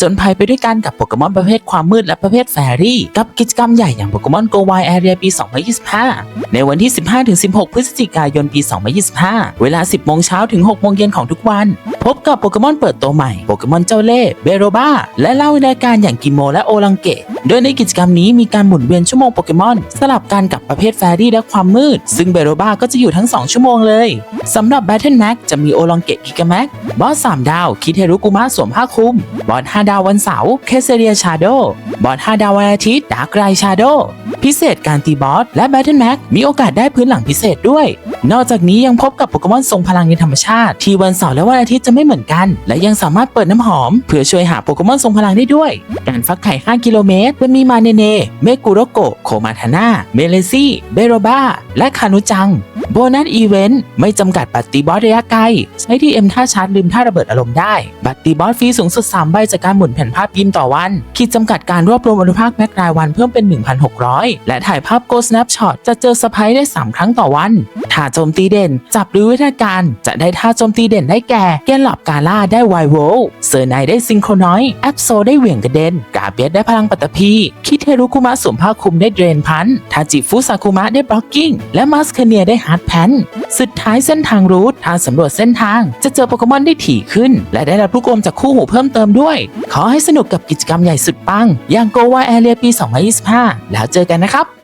จญภัยไปด้วยกันกับโปเกมอนประเภทความมืดและประเภทแฟรี่ กับกิจกรรมใหญ่อย่างโปเกมอนโกวายแอเรียปี 2025 ในวันที่ 15-16 พฤศจิกายนปี 2025 เวลา 10 โมงเช้าถึง 6 โมงเย็นของทุกวัน พบกับโปเกมอนเปิดตัวใหม่โปเกมอนเจ้าเล่เบโรบ้าและเล่าในรายการอย่างกิโมและโอลังเกะโดยในกิจกรรมนี้มีการหมุนเวียนชั่วโมงโปเกมอนสลับกันกับประเภทแฟรี่และความมืด ซึ่งเบโรบ้าก็จะอยู่ทั้ง 2 ชั่วโมงเลยสำหรับ Battle Max จะมีโอลังเกะกิกาแม็กบอส3ดาวคิเทรุกุมะสวมผ้าคลุม บอส5ดาววันเสาร์เคเซเรียชาโดบอส5ดาววันอาทิตย์ดาร์กไรชาโดพิเศษการตีบอสและ Battle Max มีโอกาสได้พื้นหลังพิเศษด้วย นอกจากนี้ยังพบกับโปเกมอนทรงพลังในธรรมชาติ ที่วันเสาร์และวันอาทิตย์จะไม่เหมือนกัน และยังสามารถเปิดน้ำหอม เพื่อช่วยหาโปเกมอนทรงพลังได้ด้วย การฟักไข่ 5 กิโลเมตรจะมีมาเนเน เมกุโรโกโคมาทาน่าเมเลซี่ เบโรบ้าและคานุจัง โบนัสอีเวนต์ไม่จำกัดบัตรตีบอสระยะไกล ใช้ที่เอ็มท่าชาร์จลืมท่าระเบิดอารมณ์ได้ บัตรตีบอสฟรีสูงสุด 3 ใบจากการหมุนแผ่นภาพยิ้มต่อวัน ขีดจำกัดการรวบรวมอนุภาคแม็กรายวันเพิ่มเป็น 1,600 และถ่ายภาพโกสแนปช็อตจะเจอสไปได้ 3 ครั้งต่อวันท่าโจมตีเด่น จับหรือวิธีการ จะได้ท่าโจมตีเด่นได้แก่แกนหลับกาล่าได้ไวโวลเซอร์ไนได้ซิงโครนอยแอปโซได้เหวี่ยงกระเด็น กาเบียสได้พลังปัตตภีคิเทรุคุมะสวมผ้าคลุมได้เดรนพันทาจิฟุซาคุมะได้บล็อกกิ้งและมาสเคเนียได้ฮาร์ดแพนสุดท้ายเส้นทางรูททางสำรวจเส้นทาง จะเจอโปเกมอนได้ถี่ขึ้น และได้รับลูกอมจากคู่หูเพิ่มเติมด้วย ขอให้สนุกกับกิจกรรมใหญ่สุดปัง อย่างโกวาแอเรียปี 2025 แล้วเจอกันนะครับ